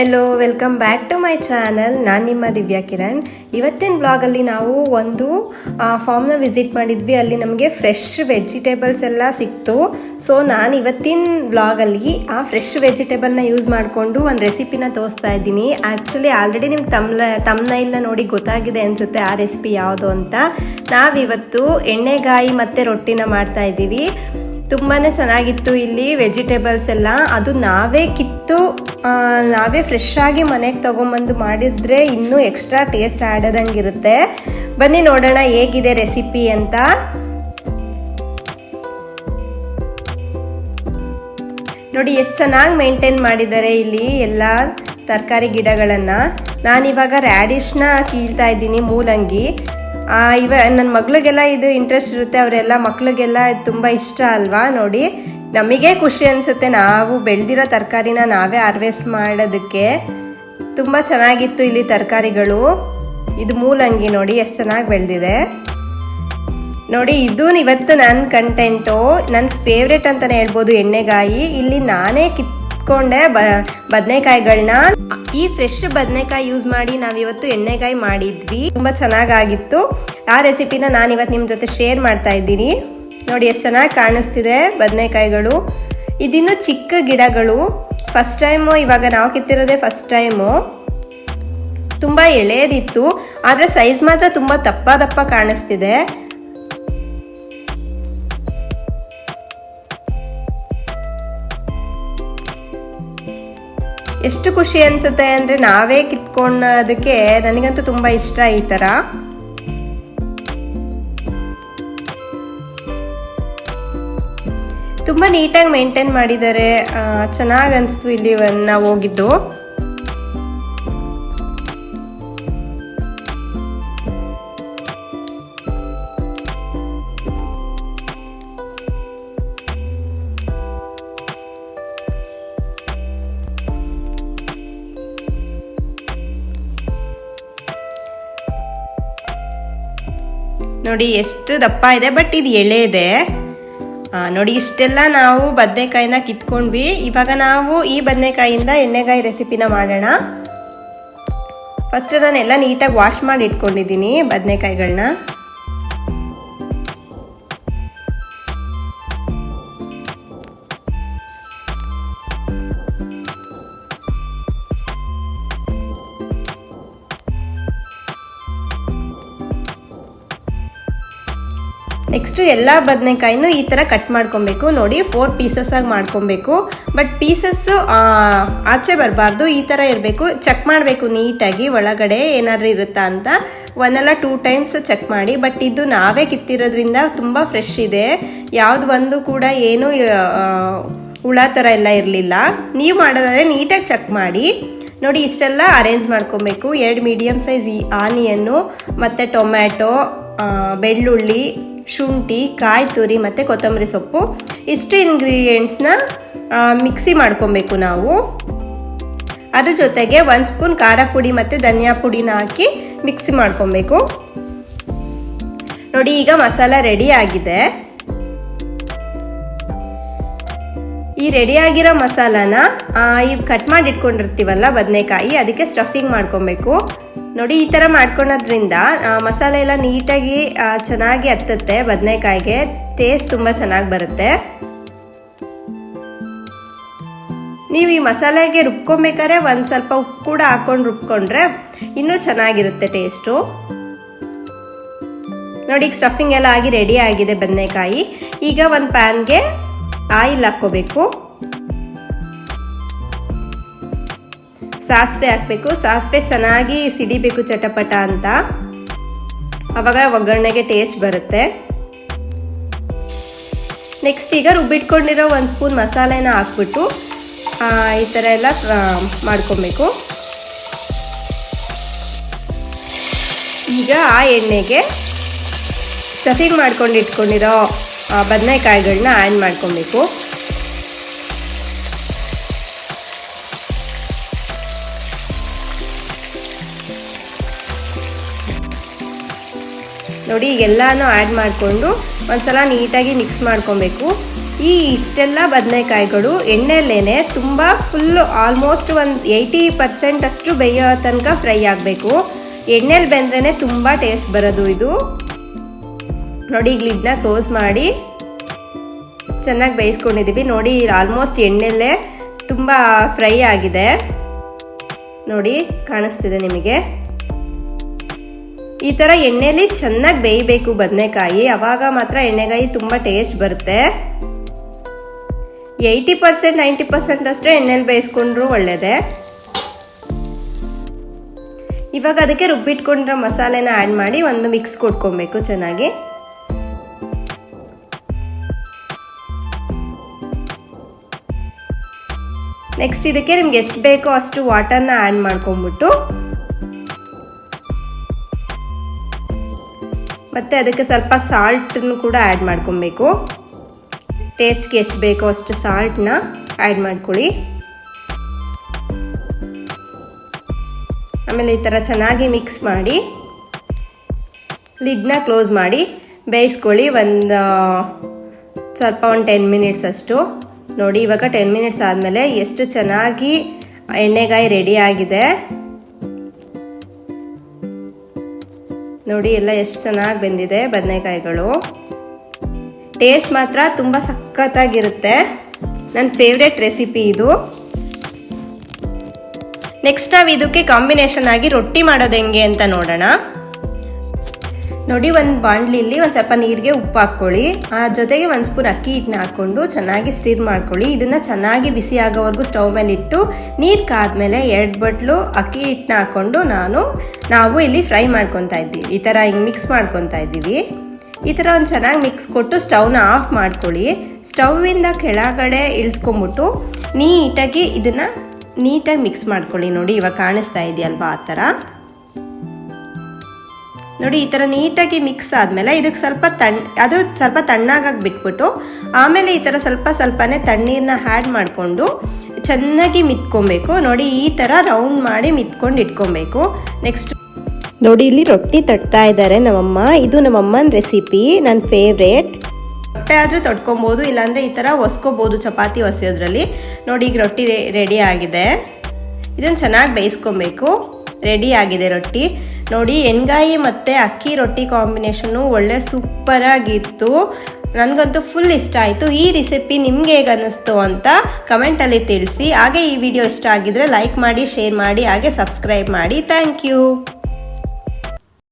Hello welcome back to my channel ನಾನು ನಿಮ್ಮ ದಿವ್ಯಾ ಕಿರಣ್. ಇವತ್ತಿನ ಬ್ಲಾಗಲ್ಲಿ ನಾವು ಒಂದು ಫಾರ್ಮ್ನ ವಿಸಿಟ್ ಮಾಡಿದ್ವಿ. ಅಲ್ಲಿ ನಮಗೆ ಫ್ರೆಶ್ ವೆಜಿಟೇಬಲ್ಸ್ ಎಲ್ಲ ಸಿಕ್ತು. ಸೊ ನಾನು ಇವತ್ತಿನ ಬ್ಲಾಗಲ್ಲಿ ಆ ಫ್ರೆಶ್ ವೆಜಿಟೇಬಲ್ನ ಯೂಸ್ ಮಾಡಿಕೊಂಡು ಒಂದು ರೆಸಿಪಿನ ತೋರಿಸ್ತಾ ಇದ್ದೀನಿ. ಆ್ಯಕ್ಚುಲಿ ಆಲ್ರೆಡಿ ನಿಮ್ಗೆ ತಮ್ಲ ಇಲ್ಲ ನೋಡಿ ಗೊತ್ತಾಗಿದೆ ಅನಿಸುತ್ತೆ ಆ ರೆಸಿಪಿ ಯಾವುದು ಅಂತ. ನಾವಿವತ್ತು ಎಣ್ಣೆಗಾಯಿ ಮತ್ತು ರೊಟ್ಟಿನ ಮಾಡ್ತಾ ಇದ್ದೀವಿ. ತುಂಬಾ ಚೆನ್ನಾಗಿತ್ತು ಇಲ್ಲಿ ವೆಜಿಟೇಬಲ್ಸ್ ಎಲ್ಲ. ಅದು ನಾವೇ ಕಿತ್ತು ನಾವೇ ಫ್ರೆಶ್ ಆಗಿ ಮನೆಗೆ ತೊಗೊಂಬಂದು ಮಾಡಿದ್ರೆ ಇನ್ನೂ ಎಕ್ಸ್ಟ್ರಾ ಟೇಸ್ಟ್ ಆಡೋದಂಗಿರುತ್ತೆ ಬನ್ನಿ ನೋಡೋಣ ಹೇಗಿದೆ ರೆಸಿಪಿ ಅಂತ. ನೋಡಿ ಎಷ್ಟು ಚೆನ್ನಾಗಿ ಮೇಂಟೈನ್ ಮಾಡಿದ್ದಾರೆ ಇಲ್ಲಿ ಎಲ್ಲ ತರಕಾರಿ ಗಿಡಗಳನ್ನು. ನಾನಿವಾಗ ರ್ಯಾಡಿಶ್ನ ಕೀಳ್ತಾ ಇದ್ದೀನಿ ಮೂಲಂಗಿ. ಇವ ನನ್ನ ಮಗಳಿಗೆಲ್ಲ ಇದು ಇಂಟ್ರೆಸ್ಟ್ ಇರುತ್ತೆ, ಅವರೆಲ್ಲ ಮಕ್ಳಿಗೆಲ್ಲ ತುಂಬ ಇಷ್ಟ ಅಲ್ವಾ ನೋಡಿ. ನಮಗೆ ಖುಷಿ ಅನಿಸುತ್ತೆ, ನಾವು ಬೆಳೆದಿರೋ ತರಕಾರಿನ ನಾವೇ ಹಾರ್ವೆಸ್ಟ್ ಮಾಡೋದಕ್ಕೆ. ತುಂಬ ಚೆನ್ನಾಗಿತ್ತು ಇಲ್ಲಿ ತರಕಾರಿಗಳು. ಇದು ಮೂಲಂಗಿ ನೋಡಿ, ಎಷ್ಟು ಚೆನ್ನಾಗಿ ಬೆಳೆದಿದೆ. ನೋಡಿ, ಇದು ಇವತ್ತು ನನ್ನ ಕಂಟೆಂಟು ನನ್ನ ಫೇವ್ರೆಟ್ ಅಂತಲೇ ಹೇಳ್ಬೋದು ಎಣ್ಣೆಗಾಯಿ. ಇಲ್ಲಿ ನಾನೇ ಕಿತ್ಕೊಂಡೆ ಬ ಬದನೆಕಾಯಿಗಳನ್ನ ಈ ಫ್ರೆಶ್ ಬದನೆಕಾಯಿ ಯೂಸ್ ಮಾಡಿ ನಾವಿವತ್ತು ಎಣ್ಣೆಕಾಯಿ ಮಾಡಿದ್ವಿ. ತುಂಬ ಚೆನ್ನಾಗಾಗಿತ್ತು. ಆ ರೆಸಿಪಿನ ನಾನು ಇವತ್ತು ನಿಮ್ಮ ಜೊತೆ ಶೇರ್ ಮಾಡ್ತಾ ಇದ್ದೀನಿ. ನೋಡಿ, ಎಷ್ಟು ಚೆನ್ನಾಗಿ ಕಾಣಿಸ್ತಿದೆ ಬದನೆಕಾಯಿಗಳು. ಇದಿನ್ನು ಚಿಕ್ಕ ಗಿಡಗಳು. ಫಸ್ಟ್ ಟೈಮು ಇವಾಗ ನಾವು ಕಿತ್ತಿರೋದೇ ಫಸ್ಟ್ ಟೈಮು ತುಂಬ ಎಳೆಯದಿತ್ತು ಆದರೆ ಸೈಜ್ ಮಾತ್ರ ತುಂಬ ದಪ್ಪ ದಪ್ಪ ಕಾಣಿಸ್ತಿದೆ. ಎಷ್ಟು ಖುಷಿ ಅನ್ಸುತ್ತೆ ಅಂದರೆ ನಾವೇ ಕಿತ್ಕೊಳ್ಳೋದಕ್ಕೆ ನನಗಂತೂ ತುಂಬ ಇಷ್ಟ ಈ ಥರ ತುಂಬ ನೀಟಾಗಿ ಮೇಂಟೈನ್ ಮಾಡಿದ್ದಾರೆ. ಚೆನ್ನಾಗಿ ಅನಿಸ್ತು ಇಲ್ಲಿ, ನಾವು ಹೋಗಿದ್ದು. ನೋಡಿ ಎಷ್ಟು ದಪ್ಪ ಇದೆ ಬಟ್ ಇದು ಎಳೆ ಇದೆ. ನೋಡಿ ಇಷ್ಟೆಲ್ಲ ನಾವು ಬದನೆಕಾಯಿನ ಕಿತ್ಕೊಂಡ್ವಿ. ಇವಾಗ ನಾವು ಈ ಬದನೆಕಾಯಿಂದ ಎಣ್ಣೆಗಾಯಿ ರೆಸಿಪಿನ ಮಾಡೋಣ. ಫಸ್ಟ್ ನಾನು ಎಲ್ಲ ನೀಟಾಗಿ ವಾಶ್ ಮಾಡಿ ಇಟ್ಕೊಂಡಿದ್ದೀನಿ ಬದನೆಕಾಯಿಗಳನ್ನ ನೆಕ್ಸ್ಟು ಎಲ್ಲ ಬದನೆಕಾಯಿನೂ ಈ ಥರ ಕಟ್ ಮಾಡ್ಕೊಬೇಕು. ನೋಡಿ ಫೋರ್ ಪೀಸಸ್ ಆಗಿ ಮಾಡ್ಕೊಬೇಕು. ಬಟ್ ಪೀಸಸ್ಸು ಆಚೆ ಬರಬಾರ್ದು. ಈ ಥರ ಇರಬೇಕು. ಚೆಕ್ ಮಾಡಬೇಕು ನೀಟಾಗಿ. ಒಳಗಡೆ ಏನಾದರೂ ಇರುತ್ತಾ ಅಂತ. ಒಂದಲ್ಲ ಟೂ ಟೈಮ್ಸ್ ಚೆಕ್ ಮಾಡಿ. ಬಟ್ ಇದು ನಾವೇ ಕಿತ್ತಿರೋದ್ರಿಂದ ತುಂಬ ಫ್ರೆಶ್ ಇದೆ. ಯಾವುದು ಒಂದು ಕೂಡ ಏನು ಹುಳ ಥರ ಎಲ್ಲ ಇರಲಿಲ್ಲ. ನೀವು ಮಾಡೋದಾದರೆ ನೀಟಾಗಿ ಚೆಕ್ ಮಾಡಿ. ನೋಡಿ, ಇಷ್ಟೆಲ್ಲ ಅರೇಂಜ್ ಮಾಡ್ಕೊಬೇಕು. ಎರಡು ಮೀಡಿಯಮ್ ಸೈಜ್ ಆನಿಯನ್ನು, ಮತ್ತು ಟೊಮ್ಯಾಟೊ ಬೆಳ್ಳುಳ್ಳಿ ಶುಂಠಿ, ಕಾಯಿ ತುರಿ ಮತ್ತು ಕೊತ್ತಂಬರಿ ಸೊಪ್ಪು. ಇಷ್ಟು ಇಂಗ್ರೀಡಿಯೆಂಟ್ಸ್ನ ಮಿಕ್ಸಿ ಮಾಡ್ಕೊಬೇಕು ನಾವು. ಅದ್ರ ಜೊತೆಗೆ ಒಂದು ಸ್ಪೂನ್ ಖಾರ ಪುಡಿ ಮತ್ತು ಧನಿಯಾ ಪುಡಿನ ಹಾಕಿ ಮಿಕ್ಸಿ ಮಾಡ್ಕೊಬೇಕು. ನೋಡಿ, ಈಗ ಮಸಾಲ ರೆಡಿ ಆಗಿದೆ. ಈ ರೆಡಿ ಆಗಿರೋ ಮಸಾಲಾನ ಈ ಕಟ್ ಮಾಡಿ ಇಟ್ಕೊಂಡಿರ್ತೀವಲ್ಲ ಬದನೆಕಾಯಿ, ಅದಕ್ಕೆ ಸ್ಟಫಿಂಗ್ ಮಾಡ್ಕೊಬೇಕು. ನೋಡಿ, ಈ ಥರ ಮಾಡ್ಕೊಳೋದ್ರಿಂದ ಮಸಾಲೆ ಎಲ್ಲ ನೀಟಾಗಿ ಚೆನ್ನಾಗಿ ಹತ್ತುತ್ತೆ ಬದನೆಕಾಯಿಗೆ. ಟೇಸ್ಟ್ ತುಂಬ ಚೆನ್ನಾಗಿ ಬರುತ್ತೆ. ನೀವು ಈ ಮಸಾಲೆಗೆ ರುಬ್ಕೊಬೇಕಾದ್ರೆ ಒಂದು ಸ್ವಲ್ಪ ಉಪ್ಪು ಕೂಡ ಹಾಕೊಂಡು ರುಬ್ಕೊಂಡ್ರೆ ಇನ್ನೂ ಚೆನ್ನಾಗಿರುತ್ತೆ ಟೇಸ್ಟು ನೋಡಿ, ಈಗ ಸ್ಟಫಿಂಗ್ ಎಲ್ಲ ಆಗಿ ರೆಡಿ ಆಗಿದೆ ಬದನೆಕಾಯಿ. ಈಗ ಒಂದು ಪ್ಯಾನ್ಗೆ ಆಯಿಲ್ ಹಾಕ್ಕೋಬೇಕು. ಸಾಸಿವೆ ಹಾಕಬೇಕು. ಸಾಸಿವೆ ಚೆನ್ನಾಗಿ ಸಿಡಿಬೇಕು ಚಟಪಟ ಅಂತ. ಅವಾಗ ಒಗ್ಗರಣೆಗೆ ಟೇಸ್ಟ್ ಬರುತ್ತೆ. ನೆಕ್ಸ್ಟ್ ಈಗ ರುಬ್ಬಿಟ್ಕೊಂಡಿರೋ ಒಂದು ಸ್ಪೂನ್ ಮಸಾಲೆನ ಹಾಕ್ಬಿಟ್ಟು ಈ ಥರ ಎಲ್ಲ ಮಾಡ್ಕೊಬೇಕು. ಈಗ ಆ ಎಣ್ಣೆಗೆ ಸ್ಟಫಿಂಗ್ ಮಾಡ್ಕೊಂಡು ಇಟ್ಕೊಂಡಿರೋ ಬದನೆಕಾಯಿಗಳನ್ನ ಆ್ಯಡ್ ಮಾಡ್ಕೊಬೇಕು. ನೋಡಿ ಎಲ್ಲನೂ ಆ್ಯಡ್ ಮಾಡಿಕೊಂಡು ಒಂದು ಸಲ ನೀಟಾಗಿ ಮಿಕ್ಸ್ ಮಾಡ್ಕೊಬೇಕು. ಈ ಇಷ್ಟೆಲ್ಲ ಬದನೆಕಾಯಿಗಳು ಎಣ್ಣೆಯಲ್ಲೇ ತುಂಬ ಫುಲ್ಲು ಆಲ್ಮೋಸ್ಟ್ ಒಂದು ಏಯ್ಟಿ ಪರ್ಸೆಂಟ್ ಅಷ್ಟು ಬೇಯೋ ತನಕ ಫ್ರೈ ಆಗಬೇಕು. ಎಣ್ಣೆಲಿ ಬೆಂದ್ರೇ ತುಂಬ ಟೇಸ್ಟ್ ಬರೋದು ಇದು. ನೋಡಿ, ಈಗ ಲಿಡ್ನ ಕ್ಲೋಸ್ ಮಾಡಿ ಚೆನ್ನಾಗಿ ಬೇಯಿಸ್ಕೊಂಡಿದ್ದೀವಿ ನೋಡಿ ಆಲ್ಮೋಸ್ಟ್ ಎಣ್ಣೆಲ್ಲೇ ತುಂಬ ಫ್ರೈ ಆಗಿದೆ. ನೋಡಿ, ಕಾಣಿಸ್ತಿದೆ ನಿಮಗೆ. ಈ ಥರ ಎಣ್ಣೆಲಿ ಚೆನ್ನಾಗಿ ಬೇಯಬೇಕು ಬದನೆಕಾಯಿ. ಅವಾಗ ಮಾತ್ರ ಎಣ್ಣೆಗಾಯಿ ತುಂಬ ಟೇಸ್ಟ್ ಬರುತ್ತೆ. ಏಯ್ಟಿ ಪರ್ಸೆಂಟ್ ನೈಂಟಿ ಪರ್ಸೆಂಟ್ ಅಷ್ಟೇ ಎಣ್ಣೆಲಿ ಬೇಯಿಸ್ಕೊಂಡ್ರು ಒಳ್ಳೆಯದೇ ಇವಾಗ ಅದಕ್ಕೆ ರುಬ್ಬಿಟ್ಕೊಂಡಿರೋ ಮಸಾಲೆನ ಆ್ಯಡ್ ಮಾಡಿ ಒಂದು ಮಿಕ್ಸ್ ಕೊಟ್ಕೊಬೇಕು ಚೆನ್ನಾಗಿ. ನೆಕ್ಸ್ಟ್ ಇದಕ್ಕೆ ನಿಮ್ಗೆ ಎಷ್ಟು ಬೇಕೋ ಅಷ್ಟು ವಾಟರ್ನ ಆ್ಯಡ್ ಮಾಡ್ಕೊಂಬಿಟ್ಟು ಮತ್ತು ಅದಕ್ಕೆ ಸ್ವಲ್ಪ ಸಾಲ್ಟನ್ನು ಕೂಡ ಆ್ಯಡ್ ಮಾಡ್ಕೊಬೇಕು. ಟೇಸ್ಟ್ಗೆ ಎಷ್ಟು ಬೇಕೋ ಅಷ್ಟು ಸಾಲ್ಟನ್ನ ಆ್ಯಡ್ ಮಾಡ್ಕೊಳ್ಳಿ. ಆಮೇಲೆ ಈ ಥರ ಚೆನ್ನಾಗಿ ಮಿಕ್ಸ್ ಮಾಡಿ ಲಿಡ್ನ ಕ್ಲೋಸ್ ಮಾಡಿ ಬೇಯಿಸ್ಕೊಳ್ಳಿ ಒಂದು ಸ್ವಲ್ಪ ಒಂದು ಟೆನ್ ಮಿನಿಟ್ಸ್ ಅಷ್ಟು. ನೋಡಿ ಇವಾಗ ಟೆನ್ ಮಿನಿಟ್ಸ್ ಆದಮೇಲೆ ಎಷ್ಟು ಚೆನ್ನಾಗಿ ಎಣ್ಣೆಗಾಯಿ ರೆಡಿ ಆಗಿದೆ. ನೋಡಿ, ಎಲ್ಲ ಎಷ್ಟು ಚೆನ್ನಾಗಿ ಬೆಂದಿದೆ ಬದನೆಕಾಯಿಗಳು. ಟೇಸ್ಟ್ ಮಾತ್ರ ತುಂಬ ಸಖತ್ತಾಗಿರುತ್ತೆ. ನನ್ನ ಫೇವ್ರೆಟ್ ರೆಸಿಪಿ ಇದು. ನೆಕ್ಸ್ಟ್ ನಾವು ಇದಕ್ಕೆ ಕಾಂಬಿನೇಷನ್ ಆಗಿ ರೊಟ್ಟಿ ಮಾಡೋದು ಹೆಂಗೆ ಅಂತ ನೋಡೋಣ. ನೋಡಿ, ಒಂದು ಬಾಣಲಿಲಿ ಒಂದು ಸ್ವಲ್ಪ ನೀರಿಗೆ ಉಪ್ಪು ಹಾಕ್ಕೊಳ್ಳಿ. ಆ ಜೊತೆಗೆ ಒಂದು ಸ್ಪೂನ್ ಅಕ್ಕಿ ಹಿಟ್ಟನ್ನ ಹಾಕ್ಕೊಂಡು ಚೆನ್ನಾಗಿ ಸ್ಟಿರ್ ಮಾಡ್ಕೊಳ್ಳಿ. ಇದನ್ನು ಚೆನ್ನಾಗಿ ಬಿಸಿ ಆಗೋವರೆಗೂ ಸ್ಟವ್ ಮೇಲೆ ಇಟ್ಟು, ನೀರು ಕಾದ್ಮೇಲೆ ಎರಡು ಬಟ್ಲು ಅಕ್ಕಿ ಹಿಟ್ಟನ್ನ ಹಾಕ್ಕೊಂಡು ನಾನು, ನಾವು ಇಲ್ಲಿ ಫ್ರೈ ಮಾಡ್ಕೊತಾ ಇದ್ದೀವಿ. ಈ ಥರ ಹಿಂಗೆ ಮಿಕ್ಸ್ ಮಾಡ್ಕೊತಾ ಇದ್ದೀವಿ. ಈ ಥರ ಒಂದು ಚೆನ್ನಾಗಿ ಮಿಕ್ಸ್ ಕೊಟ್ಟು ಸ್ಟವ್ನ ಆಫ್ ಮಾಡ್ಕೊಳ್ಳಿ. ಸ್ಟವ್ವಿಂದ ಕೆಳಗಡೆ ಇಳಿಸ್ಕೊಂಬಿಟ್ಟು ನೀಟಾಗಿ ಇದನ್ನು ನೀಟಾಗಿ ಮಿಕ್ಸ್ ಮಾಡ್ಕೊಳ್ಳಿ. ನೋಡಿ, ಇವಾಗ ಕಾಣಿಸ್ತಾ ಇದೆಯಲ್ವಾ ಆ ಥರ ನೋಡಿ, ಈ ಥರ ನೀಟಾಗಿ ಮಿಕ್ಸ್ ಆದಮೇಲೆ ಇದಕ್ಕೆ ಸ್ವಲ್ಪ ತಣ್ಣ ಅದು ಸ್ವಲ್ಪ ತಣ್ಣಗಾಗಿ ಬಿಟ್ಬಿಟ್ಟು ಆಮೇಲೆ ಈ ಥರ ಸ್ವಲ್ಪ ಸ್ವಲ್ಪನೇ ತಣ್ಣೀರನ್ನ ಹ್ಯಾಡ್ ಮಾಡಿಕೊಂಡು ಚೆನ್ನಾಗಿ ಮಿತ್ಕೊಬೇಕು. ನೋಡಿ, ಈ ಥರ ರೌಂಡ್ ಮಾಡಿ ಮಿತ್ಕೊಂಡು ಇಟ್ಕೊಬೇಕು. ನೆಕ್ಸ್ಟ್ ನೋಡಿ, ಇಲ್ಲಿ ರೊಟ್ಟಿ ತಟ್ತಾ ಇದ್ದಾರೆ ನಮ್ಮಮ್ಮ. ಇದು ನಮ್ಮಮ್ಮನ ರೆಸಿಪಿ ನನ್ನ ಫೇವ್ರೇಟ್ ಹೊಟ್ಟೆ ಆದರೂ ತೊಟ್ಕೊಬೋದು, ಇಲ್ಲಾಂದರೆ ಈ ಥರ ಒಸ್ಕೋಬೋದು ಚಪಾತಿ ಒಸೆಯೋದ್ರಲ್ಲಿ. ನೋಡಿ, ಈಗ ರೊಟ್ಟಿ ರೆಡಿ ಆಗಿದೆ. ಇದನ್ನು ಚೆನ್ನಾಗಿ ಬೇಯಿಸ್ಕೊಬೇಕು. ರೆಡಿ ಆಗಿದೆ ರೊಟ್ಟಿ. ನೋಡಿ, ಎಣ್ಗಾಯಿ ಮತ್ತು ಅಕ್ಕಿ ರೊಟ್ಟಿ ಕಾಂಬಿನೇಷನು ಒಳ್ಳೆ ಸೂಪರಾಗಿತ್ತು ನನಗಂತೂ ಫುಲ್ ಇಷ್ಟ ಆಯಿತು. ಈ ರೆಸಿಪಿ ನಿಮ್ಗೆ ಹೇಗೆ ಅನ್ನಿಸ್ತು ಅಂತ ಕಮೆಂಟಲ್ಲಿ ತಿಳಿಸಿ. ಹಾಗೆ ಈ ವಿಡಿಯೋ ಇಷ್ಟ ಆಗಿದ್ರೆ ಲೈಕ್ ಮಾಡಿ ಶೇರ್ ಮಾಡಿ, ಹಾಗೆ ಸಬ್ಸ್ಕ್ರೈಬ್ ಮಾಡಿ. Thank you